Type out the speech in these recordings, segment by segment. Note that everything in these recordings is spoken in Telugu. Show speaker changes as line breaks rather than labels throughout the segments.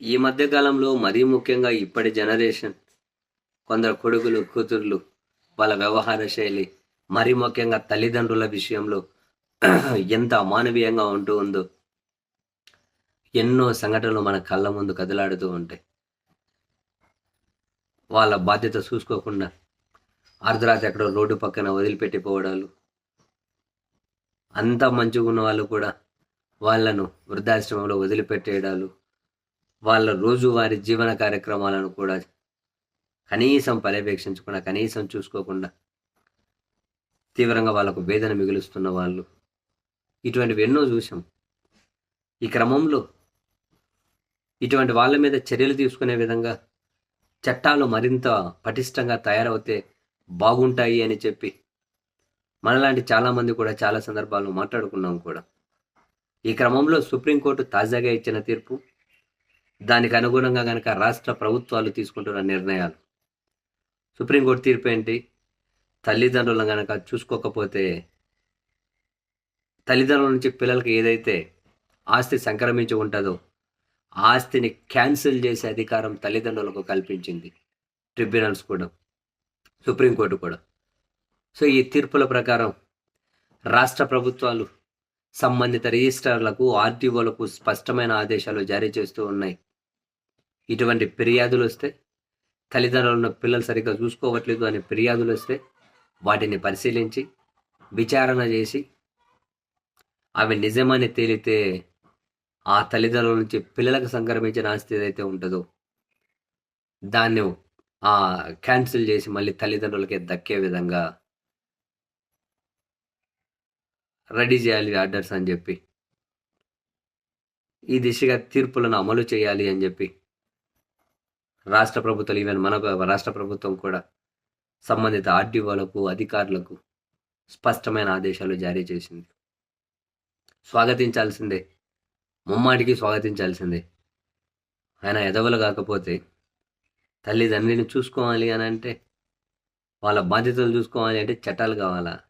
ఈ మధ్యకాలంలో మరీ ముఖ్యంగా ఇప్పటి జనరేషన్ కొందరు కొడుకులు కూతుర్లు వాళ్ళ వ్యవహార శైలి మరీ ముఖ్యంగా తల్లిదండ్రుల విషయంలో ఎంత అమానవీయంగా ఉంటూ ఉందో ఎన్నో సంఘటనలు మన కళ్ళ ముందు కదలాడుతూ ఉంటాయి. వాళ్ళ బాధ్యత చూసుకోకుండా అర్ధరాత్రి ఎక్కడో రోడ్డు పక్కన వదిలిపెట్టిపోవడాలు అంత మంచిగా ఉన్న వాళ్ళు కూడా వాళ్ళను వృద్ధాశ్రమంలో వదిలిపెట్టేయడాలు వాళ్ళ రోజువారి జీవన కార్యక్రమాలను కూడా కనీసం పర్యవేక్షించకుండా కనీసం చూసుకోకుండా తీవ్రంగా వాళ్ళకు వేదన మిగులుస్తున్న వాళ్ళు. ఇటువంటివి ఎన్నో చూసాం ఈ క్రమంలో ఇటువంటి వాళ్ళ మీద చర్యలు తీసుకునే విధంగా చట్టాలు మరింత పటిష్టంగా తయారవుతే బాగుంటాయి అని చెప్పి మనలాంటి చాలామంది కూడా చాలా సందర్భాల్లో మాట్లాడుకున్నాం కూడా. ఈ క్రమంలో సుప్రీంకోర్టు తాజాగా ఇచ్చిన తీర్పు దానికి అనుగుణంగా కనుక రాష్ట్ర ప్రభుత్వాలు తీసుకుంటున్న నిర్ణయాలు. సుప్రీంకోర్టు తీర్పు ఏంటి? తల్లిదండ్రులను కనుక చూసుకోకపోతే తల్లిదండ్రుల నుంచి పిల్లలకి ఏదైతే ఆస్తి సంక్రమించి ఉంటుందో ఆస్తిని క్యాన్సిల్ చేసే అధికారం తల్లిదండ్రులకు కల్పించింది ట్రిబ్యునల్స్ కూడా సుప్రీంకోర్టు కూడా. సో ఈ తీర్పుల ప్రకారం రాష్ట్ర ప్రభుత్వాలు సంబంధిత రిజిస్ట్రార్లకు ఆర్టీఓలకు స్పష్టమైన ఆదేశాలు జారీ చేస్తూ ఉన్నాయి. ఇటువంటి ఫిర్యాదులు వస్తే తల్లిదండ్రులను పిల్లలు సరిగ్గా చూసుకోవట్లేదు అనే ఫిర్యాదులు వస్తే వాటిని పరిశీలించి విచారణ చేసి అవి నిజమని తేలితే ఆ తల్లిదండ్రుల నుంచి పిల్లలకు సంక్రమించిన ఆస్తి ఏదైతే ఉంటుందో దాన్ని ఆ క్యాన్సిల్ చేసి మళ్ళీ తల్లిదండ్రులకి దక్కే విధంగా రెడీ చేయాలి ఆర్డర్స్ అని చెప్పి ఈ దిశగా తీర్పులను అమలు చేయాలి అని చెప్పి రాష్ట్ర ప్రభుత్వాలు ఈవెన్ మన రాష్ట్ర ప్రభుత్వం కూడా సంబంధిత ఆర్టీఓలకు అధికారులకు స్పష్టమైన ఆదేశాలు జారీ చేసింది. స్వాగతించాల్సిందే. ముమ్మాటికి స్వాగతించాల్సిందే. ఆయన ఎదవలు కాకపోతే తల్లిదండ్రిని చూసుకోవాలి అని అంటే వాళ్ళ బాధ్యతలు చూసుకోవాలి అంటే చట్టాలు కావాలా?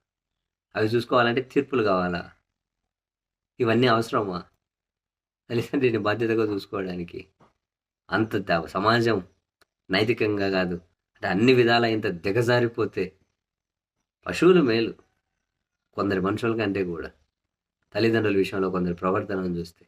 అవి చూసుకోవాలంటే తీర్పులు కావాలా? ఇవన్నీ అవసరమా? తల్లిదండ్రిని బాధ్యతగా చూసుకోవడానికి అంత సమాజం నైతికంగా కాదు. అంటే అన్ని విధాల ఇంత దిగజారిపోతే పశువులు మేలు. కొందరి మనుషుల కంటే కూడా తల్లిదండ్రుల విషయంలో కొందరి ప్రవర్తనను చూస్తే.